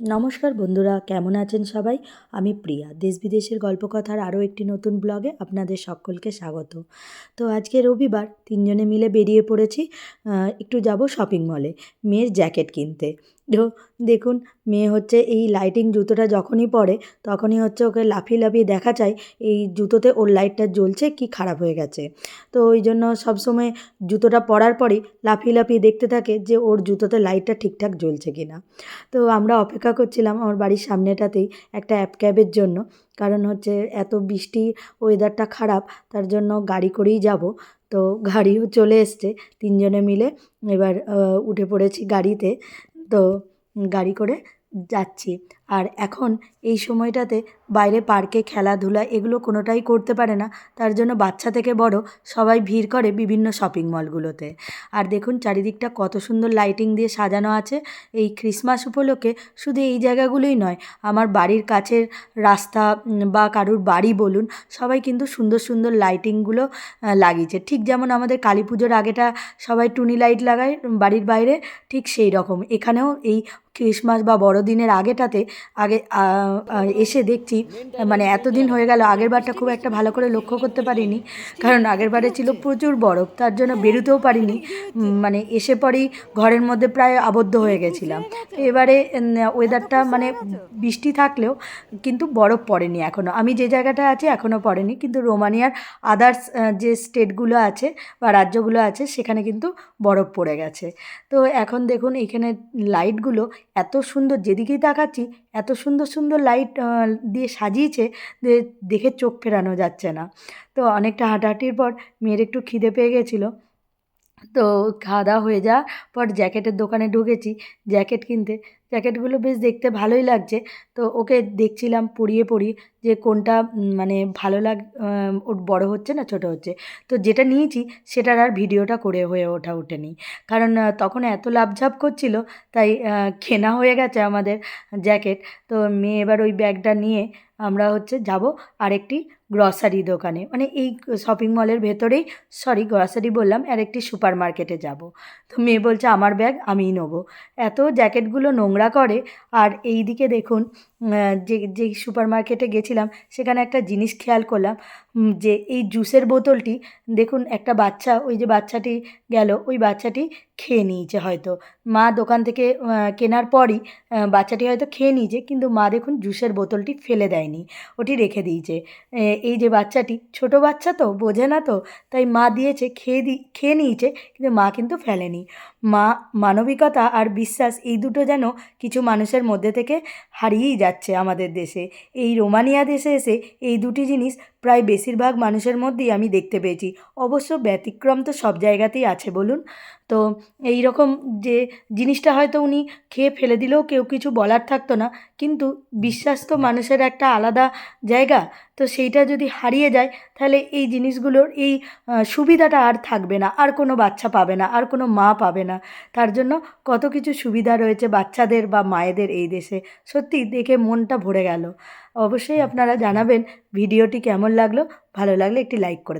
নমস্কার বন্ধুরা, কেমন আছেন সবাই? আমি প্রিয়া। দেশ বিদেশের গল্পকথার আরও একটি নতুন ব্লগে আপনাদের সকলকে স্বাগত। তো আজকে রবিবার, তিনজনে মিলে বেরিয়ে পড়েছি একটু যাব শপিং মলে মেয়ের জ্যাকেট কিনতে। তো দেখুন, মেয়ে হচ্ছে এই লাইটিং জুতোটা যখনই পরে, তখনই হচ্ছে ওকে লাফিয়ে লাফিয়ে দেখা যায়, এই জুতোতে ওর লাইটটা জ্বলছে, কি খারাপ হয়ে গেছে। তো ওই জন্য সবসময় জুতোটা পরার পরই লাফিয়ে লাফিয়ে দেখতে থাকে যে ওর জুতোতে লাইটটা ঠিকঠাক জ্বলছে কি না তো আমরা অপেক্ষা করছিলাম আমার বাড়ির সামনেটাতেই একটা অ্যাপ ক্যাবের জন্য, কারণ হচ্ছে এত বৃষ্টি ওয়েদারটা খারাপ, তার জন্য গাড়ি করেই যাব। তো গাড়িও চলে এসছে, তিনজনে মিলে, এবার উঠে পড়েছি গাড়িতে। তো গাড়ি করে যাচ্ছি। আর এখন এই সময়টাতে বাইরে পার্কে, খেলাধুলা এগুলো কোনোটাই করতে পারে না। তার জন্য বাচ্চা থেকে বড় সবাই ভিড় করে বিভিন্ন শপিং মলগুলোতে আর দেখুন চারিদিকটা কত সুন্দর লাইটিং দিয়ে সাজানো আছে। এই ক্রিসমাস উপলক্ষে শুধু এই জায়গাগুলোই নয়, আমার বাড়ির কাছের রাস্তা বা কারুর বাড়ি বলুন, সবাই কিন্তু সুন্দর সুন্দর লাইটিংগুলো লাগিয়েছে। ঠিক যেমন আমাদের কালী পুজোর আগেটা সবাই টুনি লাইট লাগায়, বাড়ির বাইরে, ঠিক সেই রকম। এখানেও এই ক্রিসমাস বা বড়দিনের আগেটাতে আগে এসে দেখছি মানে এতদিন হয়ে গেল, আগের বারটা খুব একটা ভালো করে লক্ষ্য করতে পারিনি। কারণ আগের বারে ছিল প্রচুর বরফ, তার জন্য বেরোতেও পারিনি। মানে এসে পরেই ঘরের মধ্যে প্রায় আবদ্ধ হয়ে গেছিলাম। এবারে ওয়েদারটা মানে বৃষ্টি থাকলেও কিন্তু বরফ পড়েনি এখনও আমি যে জায়গাটা আছি এখনও পড়েনি, কিন্তু রোমানিয়ার আদার্স যে স্টেটগুলো আছে বা রাজ্যগুলো আছে, সেখানে কিন্তু বরফ পড়ে গেছে। তো এখন দেখুন, এখানে লাইটগুলো এত সুন্দর, যেদিকেই তাকাচ্ছি এত সুন্দর সুন্দর লাইট দিয়ে সাজিয়েছে যে দেখে চোখ ফেরানো যাচ্ছে না। তো অনেকটা হাঁটাহাঁটির পর মেয়ের একটু খিদে পেয়ে গেছিল। তো খাওয়া দাওয়া হয়ে যাওয়ার পর জ্যাকেটের দোকানে ঢুকেছি। জ্যাকেট কিনতে জ্যাকেটগুলো বেশ দেখতে ভালোই লাগছে। তো ওকে দেখছিলাম পরিয়ে পড়ি যে কোনটা মানে ভালো লাগ ওর বড় হচ্ছে না ছোট হচ্ছে। তো যেটা নিয়েছি সেটার আর ভিডিওটা করে হয়ে ওঠা ওঠেনি। কারণ তখন এত লাভঝাপ করছিল, তাই খেনা কেনা হয়ে গেছে আমাদের জ্যাকেট। তো মেয়ে এবার ওই ব্যাগটা নিয়ে আমরা হচ্ছে যাব আরেকটি গ্রসারি দোকানে। মানে এই শপিং মলের ভেতরেই সরি গ্রসারি বললাম আর একটি সুপার মার্কেটে যাব। তো মেয়ে বলছে, আমার ব্যাগ আমিই নেব। এত জ্যাকেটগুলো নোংরা করে, আর এই দিকে দেখুন যে যে সুপার মার্কেটে গেছিলাম, সেখানে একটা জিনিস খেয়াল করলাম যে এই জুসের বোতলটি, দেখুন, একটা বাচ্চা, ওই যে বাচ্চাটি গেল, ওই বাচ্চাটি খেয়ে নিয়েছে হয়তো। মা দোকান থেকে কেনার পরই বাচ্চাটি হয়তো খেয়ে নিয়েছে, কিন্তু মা দেখুন জুসের বোতলটি ফেলে দেয়নি, ওটি রেখে দিয়েছে। এই যে বাচ্চাটি, ছোট বাচ্চা তো, বোঝে না তো, তাই মা দিয়েছে, খেয়ে দি, খেয়ে নিয়েছে, কিন্তু মা কিন্তু ফেলেনি। মা, মানবিকতা আর বিশ্বাস, এই দুটো যেন কিছু মানুষের মধ্যে থেকে হারিয়েই যাচ্ছে আমাদের দেশে। এই রোমানিয়া দেশে এসে এই দুটি জিনিস প্রায় বেশিরভাগ মানুষের মধ্যেই আমি দেখতে পেয়েছি। অবশ্য ব্যতিক্রম তো সব জায়গাতেই আছে, বলুন। তো এই রকম যে জিনিসটা হয়তো উনি খেয়ে ফেলে দিলেও কেউ কিছু বলার থাকতো না, কিন্তু বিশ্বাস তো মানুষের একটা আলাদা জায়গা, তো সেইটা যদি হারিয়ে যায়, তাহলে এই জিনিসগুলোর এই সুবিধাটা আর থাকবে না, আর কোনো বাচ্চা পাবে না, আর কোনো মা পাবে না। তার জন্য কত কিছু সুবিধা রয়েছে বাচ্চাদের বা মায়েদের এই দেশে। সত্যি দেখে মনটা ভরে গেল। অবশ্যই আপনারা জানাবেন ভিডিওটি কেমন লাগল। ভালো লাগলে একটি লাইক করে